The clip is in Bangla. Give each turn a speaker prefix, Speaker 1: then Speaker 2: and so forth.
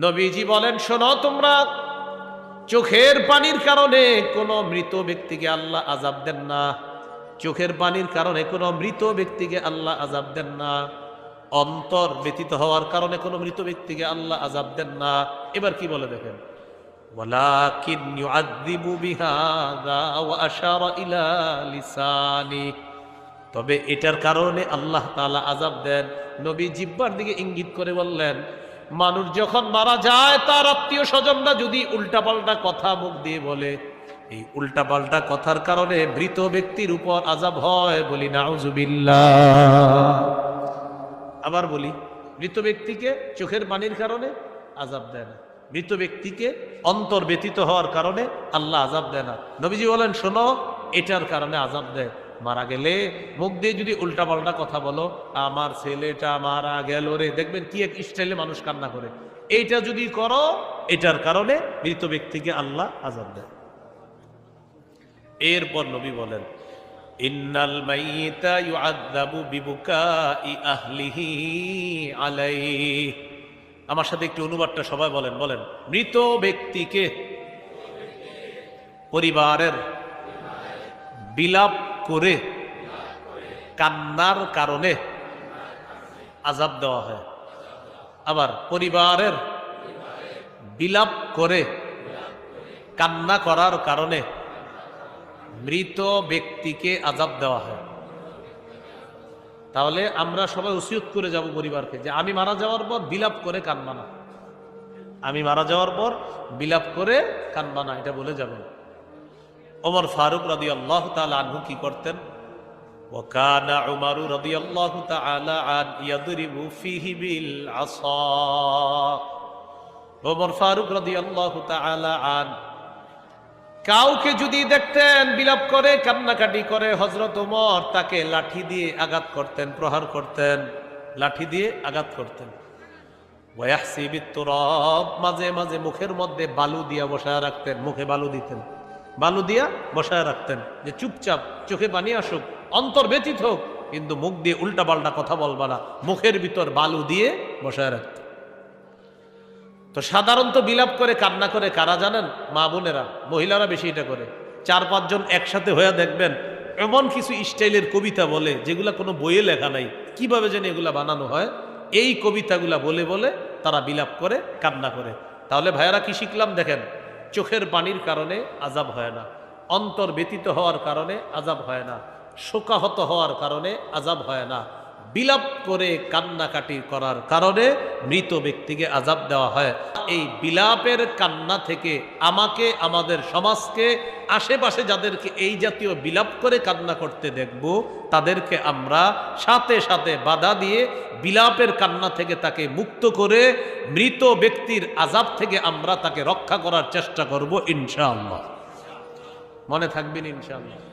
Speaker 1: নবীজি বলেন, শোনো তোমরা, চোখের পানির কারণে কোনো মৃত ব্যক্তিকে আল্লাহ আজাব দেন না। চোখের পানির কারণে কোনো মৃত ব্যক্তিকে আল্লাহ আজাব দেন না। অন্তর ব্যতীত হওয়ার কারণে কোনো মৃত ব্যক্তিকে আল্লাহ আজাব দেন না। এবার কি বলে দেখেন? তবে এটার কারণে আল্লাহ তালা আজাব দেন। নবী জিব্বার দিকে ইঙ্গিত করে বললেন মানুষ যখন মারা যায়, তার আত্মীয় স্বজনরা যদি উল্টাপাল্টা কথা মুখ দিয়ে বলে, এই উল্টাপাল্টা কথার কারণে মৃত ব্যক্তির উপর আজাব হয় বলি, নাউজুবিল্লাহ। আবার বলি, মৃত ব্যক্তিকে চোখের পানির কারণে আজাব দেয় না। মৃত ব্যক্তিকে অন্তর ব্যতীত হওয়ার কারণে আল্লাহ আজাব দেয় না। নবীজি বলেন, শোনো, এটার কারণে আজাব দেয়। মারা গেলে মুখ দিয়ে যদি উল্টাপাল্টা কথা বলো, আমার ছেলেটা মারা গেল রে। দেখবেন কি এক স্টাইলে মানুষ কান্না করে। এইটা যদি করো, এটার কারণে মৃত ব্যক্তিকে আল্লাহ আজাদ দেয় এরপর নবী বলেন, ইন্নাল আমার সাথে একটু অনুবাদটা সবাই বলেন বলেন, মৃত ব্যক্তিকে পরিবারের বিলাপ করে কান্নার কারণে আজাব দেওয়া হয়। আবার পরিবারের বিলাপ করে কান্না করার কারণে মৃত ব্যক্তিকে আজাব দেওয়া হয়। তাহলে আমরা সবাই উচিত করে যাব পরিবারকে যে আমি মারা যাওয়ার পর বিলাপ করে কানবা না। আমি মারা যাওয়ার পর বিলাপ করে কানবা না, এটা বলে যাবেন। ওমর ফারুক রাদি আল্লাহ তালা আনহু কি করতেন وكان عمر رضي الله تعالى عنه يضرب فيه بالعصا ওমর ফারুক রাদি আল্লাহ তাআলা আন কাউকে যদি দেখতেন বিলাপ করে কান্নাকাটি করে হজরত ওমর তাকে লাঠি দিয়ে আঘাত করতেন প্রহার করতেন লাঠি দিয়ে আঘাত করতেন ওয়াহসিবি তুরাব মাঝে মাঝে মুখের মধ্যে বালু দিয়া বসায় রাখতেন মুখে বালু দিতেন বালু দিয়া বসায় রাখতেন যে চুপচাপ চোখে পানি আসুক, অন্তর ব্যতীত হোক, কিন্তু মুখ দিয়ে উল্টা পাল্টা কথা বলবা না। মুখের ভিতর বালু দিয়ে বসায় রাখতেন। তো সাধারণত বিলাপ করে, কান্না করে কারা জানেন? মা বোনেরা, মহিলারা বেশি এটা করে। চার পাঁচজন একসাথে হয়ে দেখবেন, এমন কিছু স্টাইলের কবিতা বলে, যেগুলা কোনো বইয়ে লেখা নাই। কীভাবে যেন এগুলা বানানো হয়? এই কবিতাগুলা বলে বলে তারা বিলাপ করে, কান্না করে। তাহলে ভাইয়ারা কি শিখলাম? দেখেন চোখের বাণীর কারণে আজাব হয় না। অন্তর ব্যতীত হওয়ার কারণে আজাব হয় না। শোকাহত হওয়ার কারণে আজাব হয় না। বিলাপ করে কান্নাকাটি করার কারণে মৃত ব্যক্তিকে আজাব দেওয়া হয়। এই বিলাপের কান্না থেকে আমাকে, আমাদের সমাজকে, আশেপাশে যাদেরকে এই জাতীয় বিলাপ করে কান্না করতে দেখব, তাদেরকে আমরা সাথে সাথে বাধা দিয়ে বিলাপের কান্না থেকে তাকে মুক্ত করে মৃত ব্যক্তির আজাব থেকে আমরা তাকে রক্ষা করার চেষ্টা করব ইনশাআল্লাহ। মনে থাকবেন ইনশাআল্লাহ।